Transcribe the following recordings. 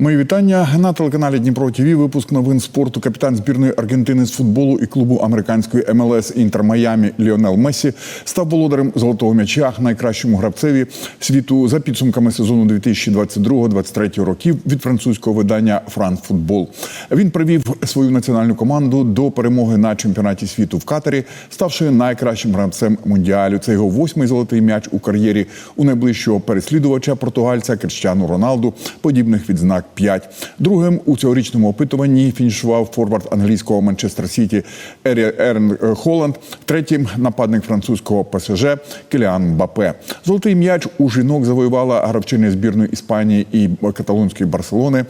Мої вітання на телеканалі Дніпро ТВ. Випуск новин спорту. Капітан збірної Аргентини з футболу і клубу американської МЛС Інтер Майамі Ліонел Месі став володарем золотого м'яча найкращому гравцеві світу за підсумками сезону 2022-2023 років від французького видання Франц Футбол. Він привів свою національну команду до перемоги на чемпіонаті світу в Катарі, ставши найкращим гравцем мундіалю. Це його восьмий золотий м'яч у кар'єрі у найближчого переслідувача португальця Криштіану Роналду. Подібних відзнак 5. Другим у цьогорічному опитуванні фінішував форвард англійського Манчестер Сіті Ері Ерн Холланд. Третім нападник французького ПСЖ Келіан Бапе. Золотий м'яч у жінок завоювала гравчиня збірної Іспанії і каталонської Барселони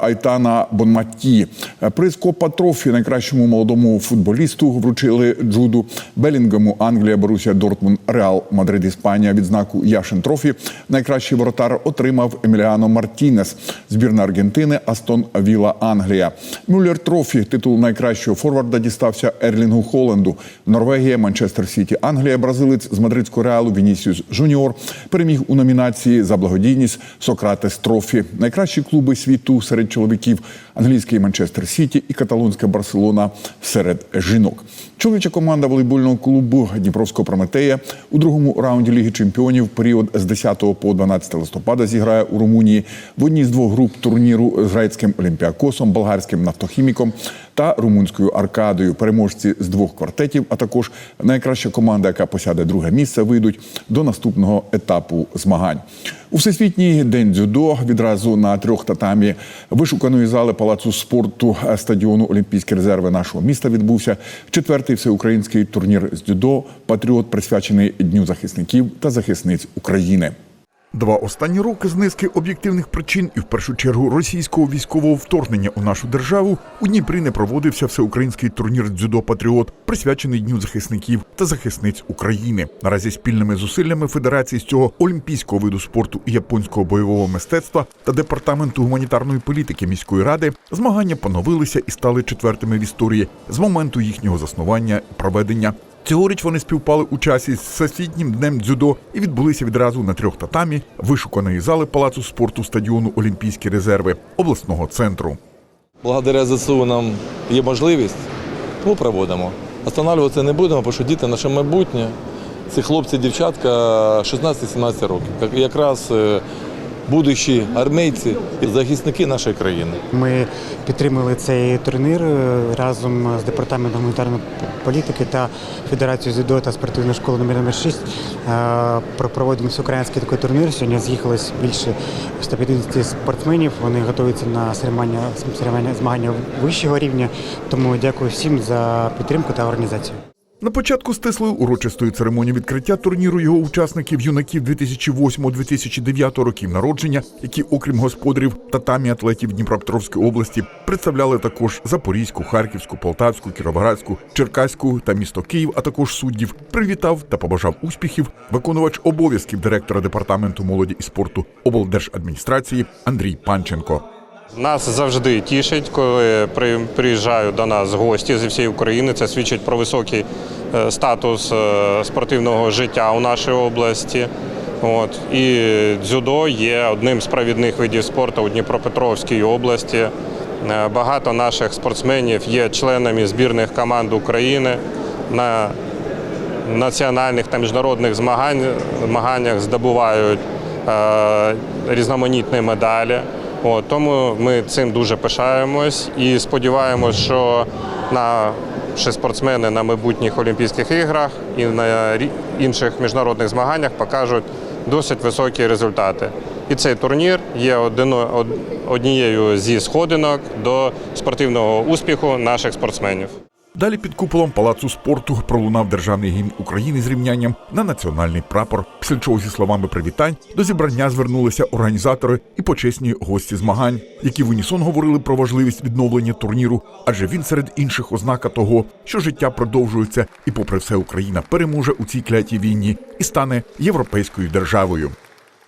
Айтана Бонматті. Приз Копа Трофі найкращому молодому футболісту вручили Джуду Белінгему Англія, Борусія Дортмунд, Реал Мадрид, Іспанія. Відзнаку Яшин Трофі найкращий воротар отримав Еміліано Мартінес. Збірна Аргентини Астон Віла Англія. Мюллер Трофі титул найкращого форварда дістався Ерлінгу Холленду. Норвегія, Манчестер Сіті, Англія, бразилець з мадридського реалу Вінісіус Жуніор переміг у номінації за благодійність Сократес Трофі. Найкращі клуби світу серед чоловіків англійський Манчестер Сіті і каталонська Барселона серед жінок. Чоловіча команда волейбольного клубу Дніпровського Прометея у другому раунді Ліги Чемпіонів період з 10 по 12 листопада зіграє у Румунії в одній з двох груп турніру з грецьким Олімпіакосом, болгарським нафтохіміком та румунською аркадою. Переможці з двох квартетів, а також найкраща команда, яка посяде друге місце, вийдуть до наступного етапу змагань. У всесвітній день дзюдо відразу на трьох татамі вишуканої зали палацу спорту стадіону Олімпійські резерви нашого міста відбувся четвертий всеукраїнський турнір з дзюдо Патріот присвячений Дню захисників та захисниць України. Два останні роки з низки об'єктивних причин і в першу чергу російського військового вторгнення у нашу державу у Дніпрі не проводився всеукраїнський турнір дзюдо Патріот, присвячений Дню захисників та захисниць України. Наразі спільними зусиллями Федерації з цього олімпійського виду спорту і японського бойового мистецтва та департаменту гуманітарної політики міської ради змагання поновилися і стали четвертими в історії з моменту їхнього заснування проведення. Цьогоріч вони співпали у часі з всесвітнім днем дзюдо і відбулися відразу на трьох татамі вишуканої зали палацу спорту стадіону Олімпійські резерви обласного центру. Благодаря ЗСУ нам є можливість, тому проводимо. Останавливатися не будемо, тому що діти наше майбутнє. Ці хлопці, дівчатка 16-17 років. Як- Якраз армійці і захисники нашої країни. Ми підтримали цей турнір е, разом з департаментом гуманітарної політики та Федерацією дзюдо та спортивної школи номер номер 6 Е, Проводимо всеукраїнський такий турнір. Сьогодні з'їхалось більше 150 спортсменів. Вони готуються на змагання вищого рівня. Тому дякую всім за підтримку та організацію. На початку стислої урочистої церемонії відкриття турніру його учасників юнаків 2008-2009 років народження, які, окрім господарів татамі атлетів Дніпропетровської області, представляли також Запорізьку, Харківську, Полтавську, Кіровоградську, Черкаську та місто Київ, а також суддів, привітав та побажав успіхів виконувач обов'язків директора департаменту молоді і спорту облдержадміністрації Андрій Панченко. Нас завжди тішить, коли при- приїжджають до нас гості зі всієї України. Це свідчить про високий е, статус е, спортивного життя у нашій області. От. І дзюдо є одним з провідних видів спорту у Дніпропетровській області. Е, Багато наших спортсменів є членами збірних команд України на національних та міжнародних змаганнях здобувають різноманітні медалі. От, тому ми цим дуже пишаємось і сподіваємось, що наші спортсмени на майбутніх Олімпійських іграх і на інших міжнародних змаганнях покажуть досить високі результати. І цей турнір є однією зі сходинок до спортивного успіху наших спортсменів. Далі під куполом палацу спорту пролунав державний гімн України з рівнянням на національний прапор. Після чого зі словами привітань до зібрання звернулися організатори і почесні гості змагань, які в унісон говорили про важливість відновлення турніру, адже він серед інших ознака того, що життя продовжується, і, попри все, Україна переможе у цій клятій війні і стане європейською державою.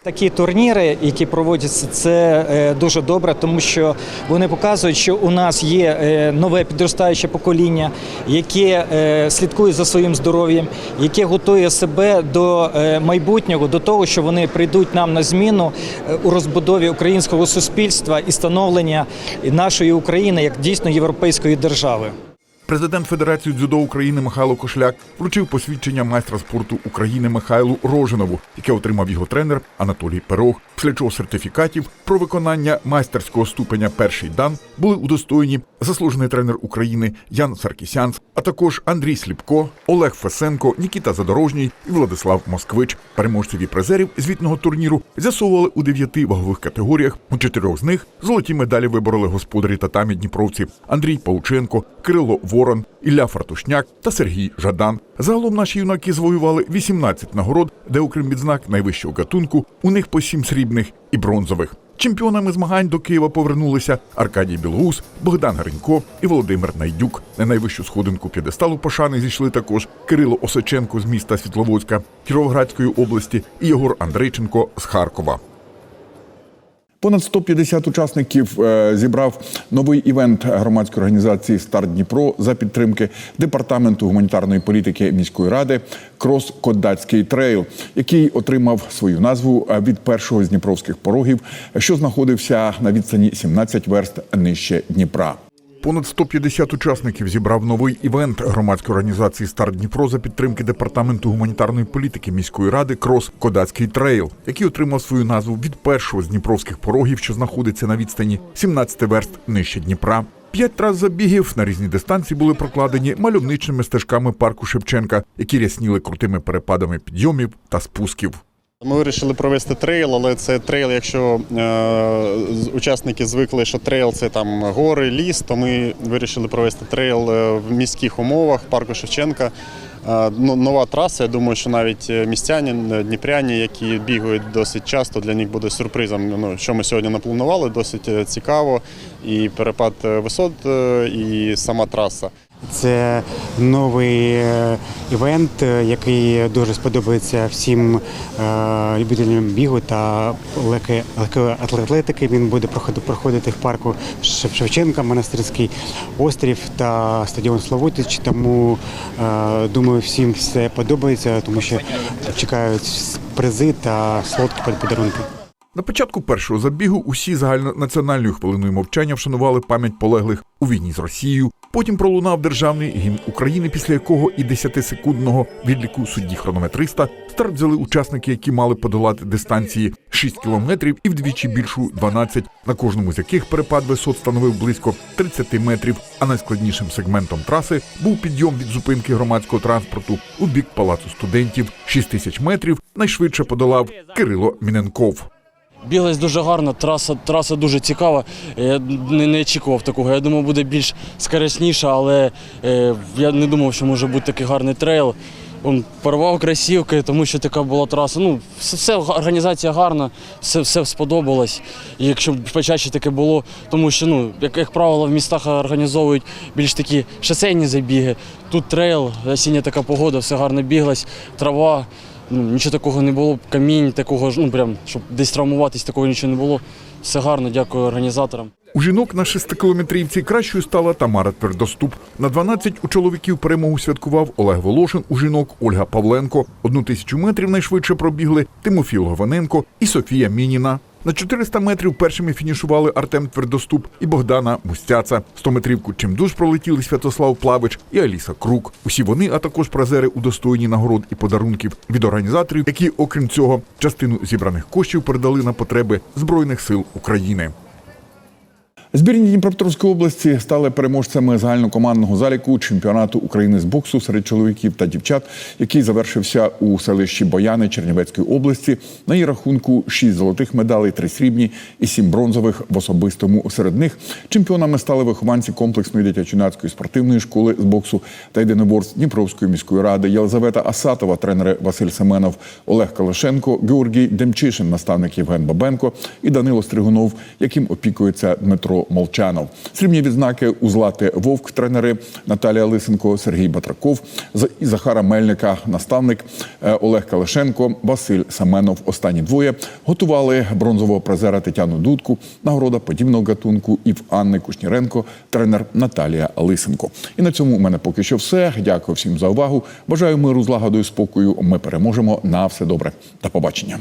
Такі турніри, які проводяться, це е, дуже добре, тому що вони показують, що у нас є е, нове підростаюче покоління, яке е, слідкує за своїм здоров'ям, яке готує себе до майбутнього, до того, що вони прийдуть нам на зміну у розбудові українського суспільства і становлення нашої України як дійсно європейської держави. Президент Федерації дзюдо України Михайло Кошляк вручив посвідчення майстра спорту України Михайлу Рожинову, яке отримав його тренер Анатолій Перог. Після чого сертифікатів про виконання майстерського ступеня перший дан були удостоєні заслужений тренер України Ян Саркісян, а також Андрій Сліпко, Олег Фесенко, Нікіта Задорожній і Владислав Москвич. Переможців і призерів звітного турніру з'ясовували у дев'яти вагових категоріях. У чотирьох з них золоті медалі вибороли господарі татамі Дніпровці Андрій Паученко, Кирило Ворон, Ілля Фартушняк та Сергій Жадан. Загалом наші юнаки завоювали 18 нагород, де, окрім відзнак найвищого гатунку, у них по сім срібних і бронзових. Чемпіонами змагань до Києва повернулися Аркадій Білоус, Богдан Гринько і Володимир Найдюк. На найвищу сходинку п'єдесталу пошани зійшли також Кирило Осеченко з міста Світловодська Кіровоградської області і Єгор Андрейченко з Харкова. Понад 150 учасників е, зібрав новий івент громадської організації Старт Дніпро за підтримки департаменту гуманітарної політики міської ради Крос Кодацький трейл, який отримав свою назву е, від першого з дніпровських порогів, що знаходився на відстані 17 верст нижче Дніпра. Понад 150 учасників зібрав новий івент громадської організації Старт Дніпро за підтримки департаменту гуманітарної політики міської ради Крос Кодацький трейл, який отримав свою назву від першого з дніпровських порогів, що знаходиться на відстані 17 верст нижче Дніпра. П'ять трас забігів на різні дистанції були прокладені мальовничими стежками парку Шевченка, які рясніли крутими перепадами підйомів та спусків. Ми вирішили провести трейл, але це трейл, якщо е, учасники звикли, що трейл це там гори, ліс, то ми вирішили провести трейл е, в міських умовах парку Шевченка. Е, ну, нова траса. Я думаю, що навіть е, містяні, е, дніпряні, які бігають досить часто, для них буде сюрпризом. Ну, що ми сьогодні напланували, досить цікаво. І перепад висот, і сама траса. Це новий е, івент, е, який дуже сподобається всім е, любителям бігу та легкої атлетики. Він буде проходити в парку Шев- Шевченка, монастирський острів та стадіон Славутич. Тому думаю, всім все подобається, тому що чекають призи та солодкі подарунки. На початку першого забігу усі загальнонаціональною хвилиною мовчання вшанували пам'ять полеглих у війні з Росією. Потім пролунав державний гімн України, після якого і 10-секундного відліку судді хронометриста старт взяли учасники, які мали подолати дистанції 6 кілометрів і вдвічі більшу 12, на кожному з яких перепад висот становив близько 30 метрів. А найскладнішим сегментом траси був підйом від зупинки громадського транспорту у бік палацу студентів. 6 тисяч метрів найшвидше подолав Кирило Міненков. Біглась дуже гарно, траса, траса дуже цікава. Я не, не очікував такого. Я думав, буде більш скоросніша, але е, я не думав, що може бути такий гарний трейл. Он порвав красівки, тому що така була траса. Ну, все, все організація гарна, все, все сподобалось. Якщо б почаще таке було, тому що, ну, як, як правило, в містах організовують більш такі шосейні забіги. Тут трейл, осіння така погода, все гарно біглась, трава. Ну, нічого такого не було, камінь, такого ж, ну прям, щоб десь травмуватись, такого нічого не було. Все гарно, дякую організаторам. У жінок на шестикілометрівці кращою стала Тамара Твердоступ. На 12 у чоловіків перемогу святкував Олег Волошин. У жінок Ольга Павленко. Одну тисячу метрів найшвидше пробігли Тимофій Логвиненко і Софія Мініна. На 400 метрів першими фінішували Артем Твердоступ і Богдана Мустяца. 100-метрівку чимдуж пролетіли Святослав Плавич і Аліса Крук. Усі вони, а також призери удостоєні нагород і подарунків від організаторів, які, окрім цього, частину зібраних коштів передали на потреби Збройних сил України. Збірні Дніпропетровської області стали переможцями загальнокомандного заліку чемпіонату України з боксу серед чоловіків та дівчат, який завершився у селищі Бояни Чернівецької області. На її рахунку 6 золотих медалей, 3 срібні і 7 бронзових в особистому. Серед них чемпіонами стали вихованці комплексної дитячо-юнацької спортивної школи з боксу та єдиноборств Дніпровської міської ради Єлизавета Асатова, тренери Василь Семенов, Олег Калашенко, Георгій Демчишин, наставник Євген Бабенко і Данило Стригунов, яким опікується Дмитро Молчанов. Срібні відзнаки у Злати Вовк, тренери Наталія Лисенко, Сергій Батраков Захара Мельника, наставник е, Олег Калишенко, Василь Семенов. Останні двоє готували бронзового призера Тетяну Дудку, нагорода подібного гатунку і в Анни Кушніренко, тренер Наталія Лисенко. І на цьому у мене поки що все. Дякую всім за увагу. Бажаю миру, злагоду і спокою. Ми переможемо. На все добре. До побачення.